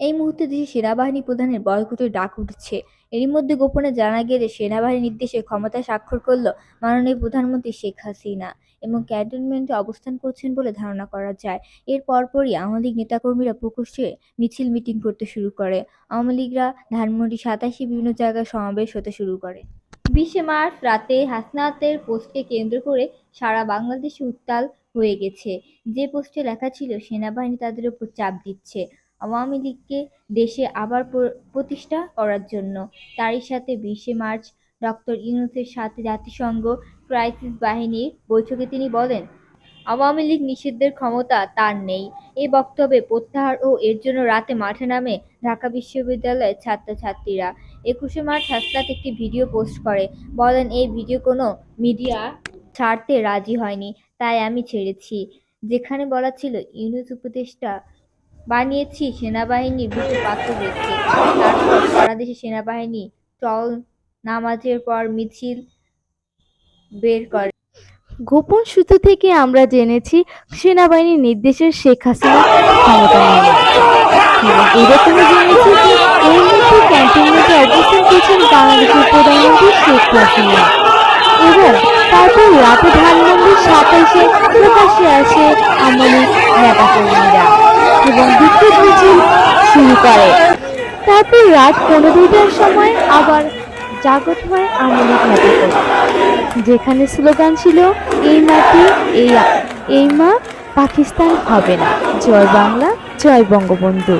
এই মুহূর্তে দেশের সেনাবাহিনী প্রধানের বয়কটের ডাক উঠছে। এরই মধ্যে গোপনে জানা গেছে সেনাবাহিনীর নির্দেশে ক্ষমতায় স্বাক্ষর করল মাননীয় প্রধানমন্ত্রী শেখ হাসিনা এবং ক্যান্টনমেন্টে অবস্থান করছেন বলে ধারণা করা যায়। এর পরপরই আওয়ামী লীগ নেতাকর্মীরা প্রকাশ্যে মিছিল মিটিং করতে শুরু করে। আওয়ামী লীগরা ধানমন্ডি সাতাশে বিভিন্ন জায়গায় সমাবেশ হতে শুরু করে। বিশে মার্চ রাতে হাসনাতের পোস্টকে কেন্দ্র করে সারা বাংলাদেশে উত্তাল হয়ে গেছে। যে পোস্টে লেখা ছিল, সেনাবাহিনী তাদের উপর চাপ দিচ্ছে। আওয়ামী লীগকে দেশে আবার প্রতিষ্ঠা করার জন্য। তারই সাথে বিশে মার্চ ডক্টর ইউনুসের সাথে জাতিসংঘ ক্রাইসিস বাহিনীর বৈঠকে তিনি বলেন, আওয়ামী লীগ নিষিদ্ধের ক্ষমতা তার নেই। এই বক্তব্যে প্রত্যাহার ও এর জন্য রাতে মাঠে নামে ঢাকা বিশ্ববিদ্যালয়ের ছাত্রছাত্রীরা। একুশে মার্চ হাসনাত একটি ভিডিও পোস্ট করে। বলেন, এই ভিডিও কোনো মিডিয়া ছাড়তে রাজি হয়নি, তাই আমি ছেড়েছি। যেখানে বলা ছিল, ইউনুস উপদেষ্টা বানিয়েছি সেনাবাহিনী বুকে পাথর রেখে তারপর সারা দেশে সেনাবাহিনী চল নামাজের পর মিছিল বের করে। গোপন সূত্র থেকে আমরা জেনেছি, সেনাবাহিনীর নির্দেশে শেখ হাসিনা এবং তারপর রাতে ধানমন্ডির সাতাইশে প্রকাশ্যে আসে আমলি এবং বিক্ষোভ মিছিল শুরু করে তারপর রাত পনেরো দুইটার সময় আবার জাগত হয় আমলি ঘাটে যেখানে স্লোগান ছিল, এই মাটি, এই এই মা পাকিস্তান হবে না। জয় বাংলা, জয় বঙ্গবন্ধু।